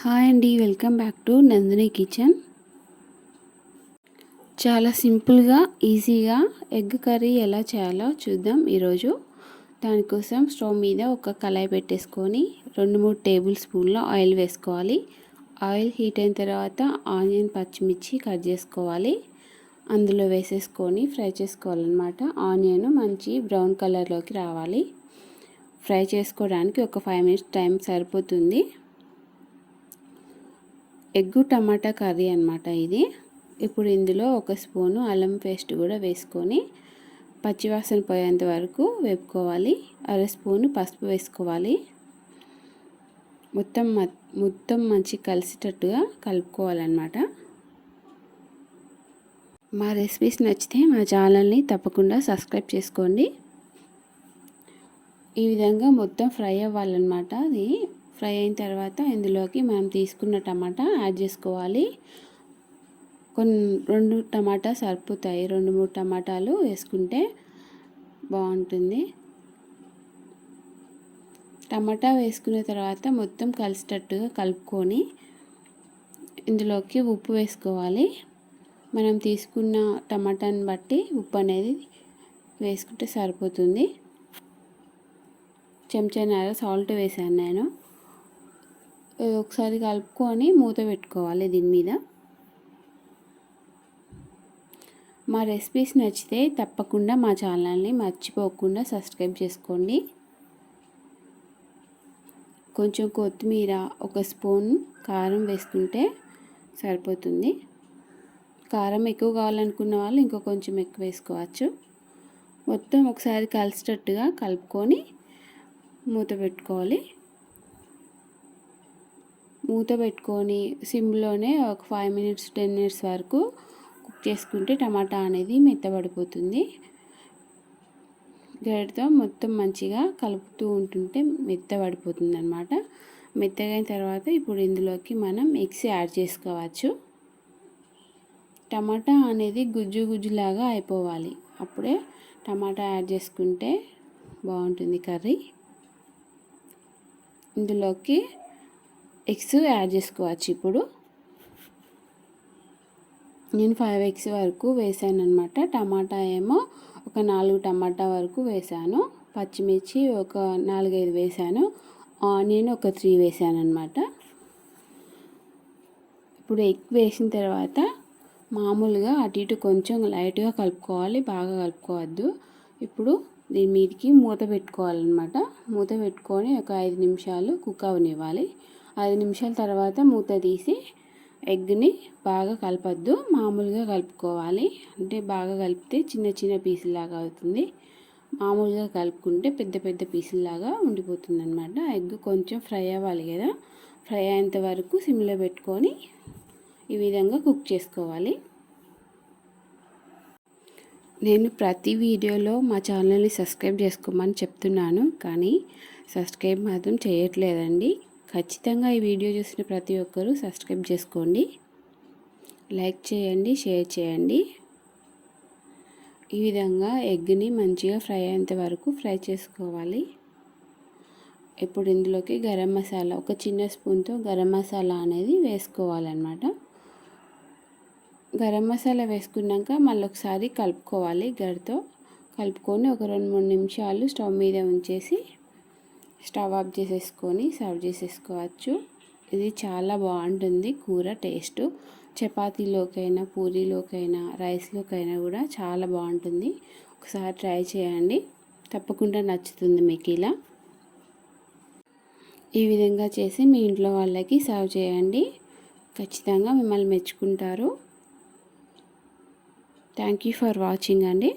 Hi అండి welcome back to Nandini kitchen. చాలా సింపుల్గా ఈజీగా ఎగ్ కర్రీ ఎలా చేయాలో చూద్దాం ఈరోజు. దానికోసం స్టవ్ మీద ఒక కళాయి పెట్టేసుకొని రెండు మూడు టేబుల్ స్పూన్ల ఆయిల్ వేసుకోవాలి. ఆయిల్ హీట్ అయిన తర్వాత ఆనియన్ పచ్చిమిర్చి కట్ చేసుకోవాలి. అందులో వేసేసుకొని ఫ్రై చేసుకోవాలన్నమాట. ఆనియన్ మంచి బ్రౌన్ కలర్లోకి రావాలి. ఫ్రై చేసుకోవడానికి ఒక ఫైవ్ మినిట్స్ టైం సరిపోతుంది. ఎగ్గు టమాటా కర్రీ అనమాట ఇది. ఇప్పుడు ఇందులో ఒక స్పూను అల్లం పేస్ట్ కూడా వేసుకొని పచ్చివాసన పోయేంత వరకు వేపుకోవాలి. అర స్పూను పసుపు వేసుకోవాలి. మొత్తం మొత్తం మంచి కలిసేటట్టుగా కలుపుకోవాలన్నమాట. మా రెసిపీస్ నచ్చితే మా ఛానల్ని తప్పకుండా సబ్స్క్రైబ్ చేసుకోండి. ఈ విధంగా మొత్తం ఫ్రై అవ్వాలన్నమాట అది. ఫ్రై అయిన తర్వాత ఇందులోకి మనం తీసుకున్న టమాటా యాడ్ చేసుకోవాలి. కొన్ని రెండు టమాటా సరిపోతాయి. రెండు మూడు టమాటాలు వేసుకుంటే బాగుంటుంది. టమాటా వేసుకున్న తర్వాత మొత్తం కలిసేటట్టుగా కలుపుకొని ఇందులోకి ఉప్పు వేసుకోవాలి. మనం తీసుకున్న టమాటాని బట్టి ఉప్పు అనేది వేసుకుంటే సరిపోతుంది. చెంచాన్నర సాల్ట్ వేసాను నేను. ఒకసారి కలుపుకొని మూత పెట్టుకోవాలి దీని మీద. మా రెసిపీస్ నచ్చితే తప్పకుండా మా ఛానల్ని మర్చిపోకుండా సబ్స్క్రైబ్ చేసుకోండి. కొంచెం కొత్తిమీర ఒక స్పూన్ కారం వేసుకుంటే సరిపోతుంది. కారం ఎక్కువ కావాలనుకున్న వాళ్ళు ఇంకో కొంచెం ఎక్కువ వేసుకోవచ్చు. మొత్తం ఒకసారి కలిసేటట్టుగా కలుపుకొని మూత పెట్టుకోవాలి. మూత పెట్టుకొని సిమ్లోనే ఒక ఫైవ్ మినిట్స్ టెన్ మినిట్స్ వరకు కుక్ చేసుకుంటే టమాటా అనేది మెత్తబడిపోతుంది. గరిటతో మొత్తం మంచిగా కలుపుతూ ఉంటుంటే మెత్తబడిపోతుంది అనమాట మెత్తగైన తర్వాత ఇప్పుడు ఇందులోకి మనం ఎగ్స్ యాడ్ చేసుకోవచ్చు. టమాటా అనేది గుజ్జు గుజ్జులాగా అయిపోవాలి. అప్పుడే టమాటా యాడ్ చేసుకుంటే బాగుంటుంది కర్రీ. ఇందులోకి ఎగ్స్ యాడ్ చేసుకోవచ్చు ఇప్పుడు. నేను ఫైవ్ ఎగ్స్ వరకు వేసాను అనమాట టమాటా ఏమో ఒక నాలుగు టమాటా వరకు వేసాను. పచ్చిమిర్చి ఒక నాలుగైదు వేసాను. ఆనియన్ ఒక త్రీ వేసాను అనమాట ఇప్పుడు ఎగ్ వేసిన తర్వాత మామూలుగా అటు ఇటు కొంచెం లైట్గా కలుపుకోవాలి. బాగా కలుపుకోవద్దు. ఇప్పుడు దీని మీదకి మూత పెట్టుకోవాలన్నమాట. మూత పెట్టుకొని ఒక ఐదు నిమిషాలు కుక్ అవనివ్వాలి. ఐదు నిమిషాల తర్వాత మూత తీసి ఎగ్ని బాగా కలపద్దు. మామూలుగా కలుపుకోవాలి. అంటే బాగా కలిపితే చిన్న చిన్న పీసులాగా అవుతుంది. మామూలుగా కలుపుకుంటే పెద్ద పెద్ద పీసులాగా ఉండిపోతుంది అనమాట ఎగ్ కొంచెం ఫ్రై అవ్వాలి కదా. ఫ్రై అయ్యేంత వరకు సిమ్లో పెట్టుకొని ఈ విధంగా కుక్ చేసుకోవాలి. నేను ప్రతి వీడియోలో మా ఛానల్ని సబ్స్క్రైబ్ చేసుకోమని చెప్తున్నాను. కానీ సబ్స్క్రైబ్ మాత్రం చేయట్లేదండి. ఖచ్చితంగా ఈ వీడియో చూసిన ప్రతి ఒక్కరూ సబ్స్క్రైబ్ చేసుకోండి. లైక్ చేయండి షేర్ చేయండి. ఈ విధంగా ఎగ్ని మంచిగా ఫ్రై అయ్యేంత వరకు ఫ్రై చేసుకోవాలి. ఇప్పుడు ఇందులోకి గరం మసాలా ఒక చిన్న స్పూన్తో గరం మసాలా అనేది వేసుకోవాలన్నమాట. గరం మసాలా వేసుకున్నాక మళ్ళీ ఒకసారి కలుపుకోవాలి గరితో కలుపుకొని ఒక రెండు మూడు నిమిషాలు స్టవ్ మీద ఉంచేసి స్టవ్ ఆఫ్ చేసేసుకొని సర్వ్ చేసేసుకోవచ్చు. ఇది చాలా బాగుంటుంది కూర టేస్ట్. చపాతీలోకైనా పూరీలోకైనా రైస్లోకైనా కూడా చాలా బాగుంటుంది. ఒకసారి ట్రై చేయండి. తప్పకుండా నచ్చుతుంది మీకు ఇలా. ఈ విధంగా చేసి మీ ఇంట్లో వాళ్ళకి సర్వ్ చేయండి. ఖచ్చితంగా మిమ్మల్ని మెచ్చుకుంటారు. థ్యాంక్ యూ ఫర్ వాచింగ్ అండి.